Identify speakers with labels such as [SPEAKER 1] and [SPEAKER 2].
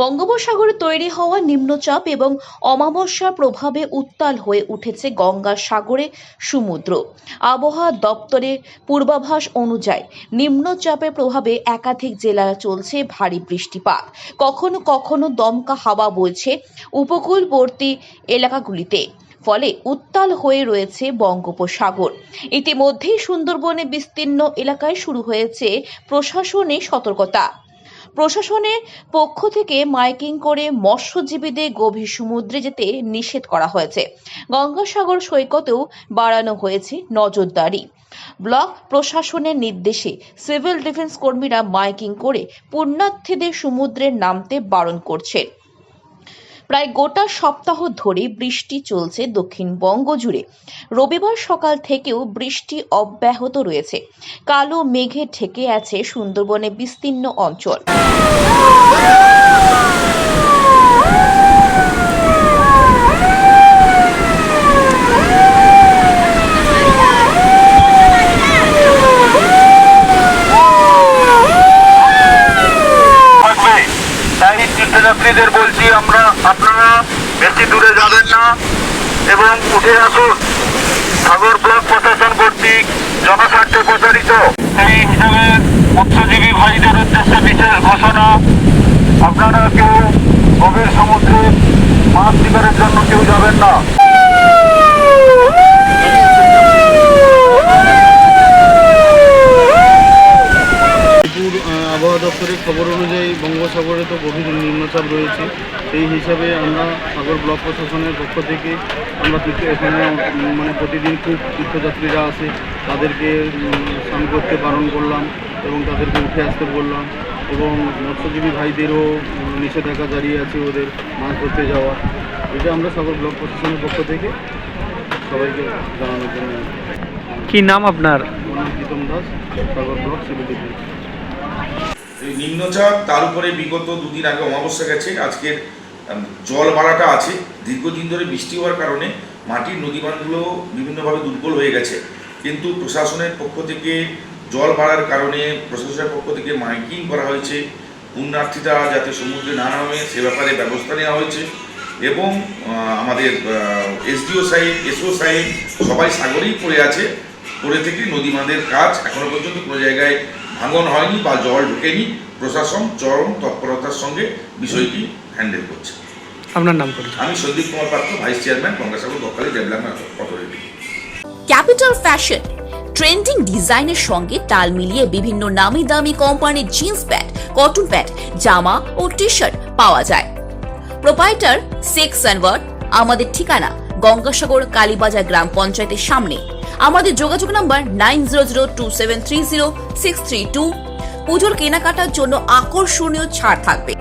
[SPEAKER 1] বঙ্গোপসাগরে তৈরি হওয়া নিম্নচাপ এবং অমাবস্যার প্রভাবে উত্তাল হয়ে উঠেছে গঙ্গাসাগরে সমুদ্র। আবহাওয়া দপ্তরের পূর্বাভাস অনুযায়ী নিম্নচাপের প্রভাবে একাধিক জেলায় চলছে ভারী বৃষ্টিপাত। কখনো কখনো দমকা হাওয়া বইছে উপকূলবর্তী এলাকাগুলিতে, ফলে উত্তাল হয়ে রয়েছে বঙ্গোপসাগর। ইতিমধ্যেই সুন্দরবনে বিস্তীর্ণ এলাকায় শুরু হয়েছে প্রশাসনের সতর্কতা। প্রশাসনের পক্ষ থেকে মাইকিং করে মৎস্যজীবীদের গভীর সমুদ্রে যেতে নিষেধ করা হয়েছে। গঙ্গাসাগর সৈকতেও বাড়ানো হয়েছে নজরদারি। ব্লক প্রশাসনের নির্দেশে সিভিল ডিফেন্স কর্মীরা মাইকিং করে পুণ্যার্থীদের সমুদ্রে নামতে বারণ করছেন প্রায় গোটা সপ্তাহ ধরে বৃষ্টি চলছে দক্ষিণবঙ্গ জুড়ে। রবিবার সকাল থেকেও বৃষ্টি অব্যাহত রয়েছে। কালো মেঘে ঢেকে আছে সুন্দরবনে বিস্তীর্ণ অঞ্চল
[SPEAKER 2] থাকবে তাই তীর্থযাত্রীদের বলছি, আমরা আপনারা বেশি দূরে যাবেন না এবং উঠে আসুন। সাগর ব্লক প্রশাসন কর্তৃক জনস্বার্থে প্রচারিত। সেই হিসাবে মৎস্যজীবী ভাইদের উদ্দেশ্যে বিশেষ ঘোষণা। আপনারা কেউ গভীর সমুদ্রে মাছ শিকারের জন্য কেউ যাবেন না
[SPEAKER 3] মেদিনীপুর আহ, আবহাওয়া দপ্তরের খবর অনুযায়ী বঙ্গোসাগরে তো গভীর নিম্নচাপ রয়েছে। সেই হিসাবে আমরা সাগর ব্লক প্রশাসনের পক্ষ থেকে আমরা এখানে মানে প্রতিদিন খুব তীর্থযাত্রীরা আসে। তাদেরকে স্নান করতে বারণ করলাম এবং তাদেরকে উঠে আসতে বললাম এবং মৎস্যজীবী ভাইদেরও নিষেধাজ্ঞা জারি আছে ওদের মাছ ধরতে যাওয়া। এটা আমরা সাগর ব্লক প্রশাসনের পক্ষ থেকে সবাইকে জানানোর জন্য।
[SPEAKER 4] কি নাম আপনার?
[SPEAKER 3] Pritam Das Sagar block civil defence
[SPEAKER 5] নিম্নচাপ, তার উপরে বিগত দুদিন আগে অমাবস্যা গেছে, আজকের জল বাড়াটা আছে। দীর্ঘদিন ধরে বৃষ্টি হওয়ার কারণে মাটির নদীবাঁধগুলো বিভিন্নভাবে দুর্বল হয়ে গেছে। কিন্তু প্রশাসনের পক্ষ থেকে জল বাড়ার কারণে প্রশাসনের পক্ষ থেকে মাইকিং করা হয়েছে। পুণ্যার্থীরা যাতে সমুদ্রে না নামে, সে ব্যাপারে ব্যবস্থা নেওয়া হয়েছে। এবং আমাদের এসডিও সাহেব, এসও সাহেব সবাই সাগরেই পড়ে আছে। পড়ে থেকে নদী বাঁধের কাজ এখনও পর্যন্ত কোনো জায়গায় ভাঙন হয়নি বা জল ঢোকেনি প্রশাসন চরম তৎপরতার সঙ্গে বিষয়টি হ্যান্ডেল করছে।
[SPEAKER 4] আপনার নাম পরিচয়
[SPEAKER 5] আমি Sandip Kumar Patra vice chairman Gangasagar Bakkhali development authority
[SPEAKER 6] capital fashion trending ডিজাইনের সঙ্গে তাল মিলিয়ে বিভিন্ন নামি দামি কোম্পানির জিন্স প্যান্ট কটন প্যান্ট জামা ও টি শার্ট পাওয়া যায়। প্রোপাইটার সেক্স অ্যান্ড আমাদের ঠিকানা গঙ্গাসাগর কালীবাজার গ্রাম পঞ্চায়েতের সামনে। আমাদের যোগাযোগ number nine zero zero two seven three zero six three two. পুজোর কেনাকাটার জন্য আকর্ষণীয় ছাড় থাকবে।